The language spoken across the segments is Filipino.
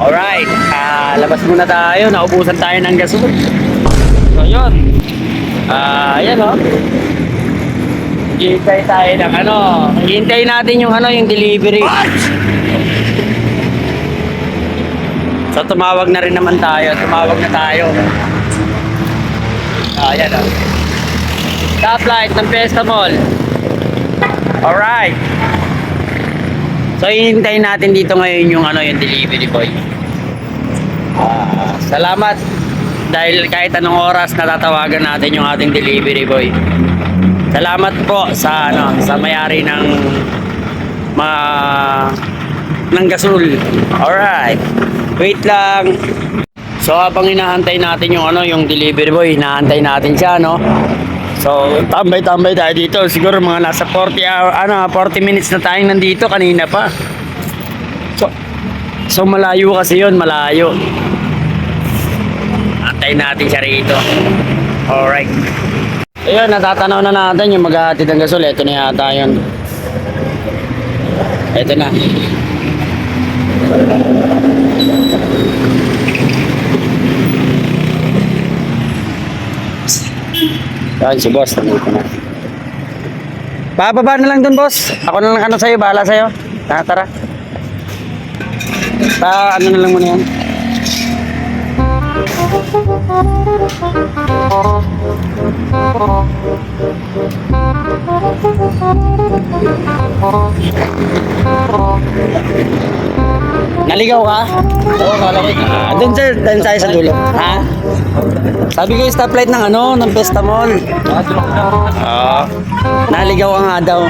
Alright, ah, labas muna tayo. Naubusan tayo ng gasol. So, yun. Ah, ayan o. Hintay tayo ng ano. Hintay natin yung ano, yung delivery. So, tumawag na rin naman tayo. Tumawag na tayo. Ah, ayan o. Stoplight ng Fiesta Mall. Alright. So, hihintayin natin dito ngayon yung ano, yung delivery boy. Ah, salamat dahil kahit anong oras natatawagan natin yung ating delivery boy. Salamat po sa ano, sa may-ari ng mga ng gasol. Alright. Wait lang. So habang inaantay natin yung ano, yung delivery boy, inaantay natin siya, no? So, tambay-tambay tayo dito. Siguro mga nasa 40 hour, ano, 40 minutes na tayong nandito kanina pa. So, so malayo kasi yun, malayo. Antay natin siya rito. Alright. Ayun, natatanaw na natin yung maghahatid ng gasol. Ito na yata yun. Ito na. Yan si boss, nandito na. Bababa na lang dun, boss. Ako na lang ano sa'yo, bahala sa'yo. Tara, tara. Pa, ano na lang muna yan. Naligaw ka? Oo, nalawit. Ah, doon sa, doon tayo sa dulo. Ha? Sabi ko yung stoplight ng ano, ng Pesta Mall. Oo. Naligaw ka nga daw.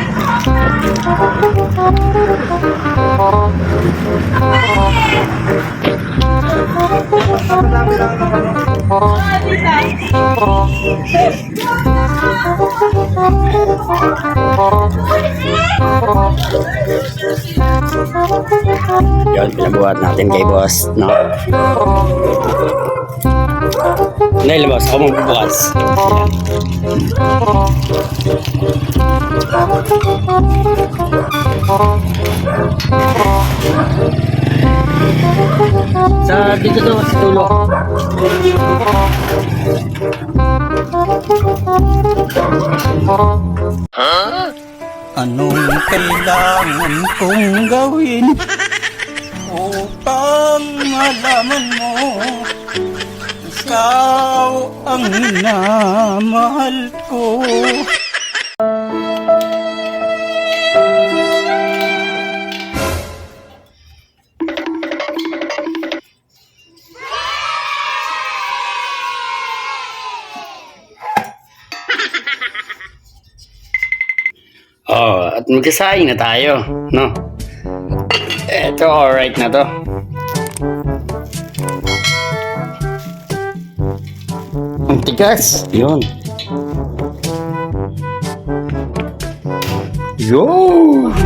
Yun, pinabuhat natin kay boss, no? Dahil boss, ako magbubukas. Sa dito to, sa tulo. Anong kailangan kong gawin upang malaman mo ikaw ang minamahal ko? At magkasaing na tayo, no? Eto, alright na to. Ang tigas. Yun. Yo!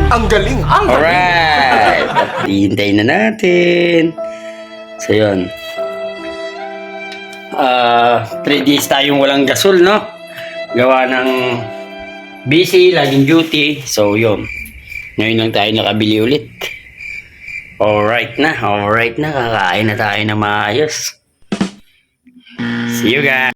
Ang galing! Ang Alright! Hihintay na natin. So, yun. Ah, 3 days tayong walang gasol, no? Gawa ng busy, laging duty. So, yun. Ngayon lang tayo nakabili ulit. Alright na, alright na. Kakain na tayo ng maayos. See you guys!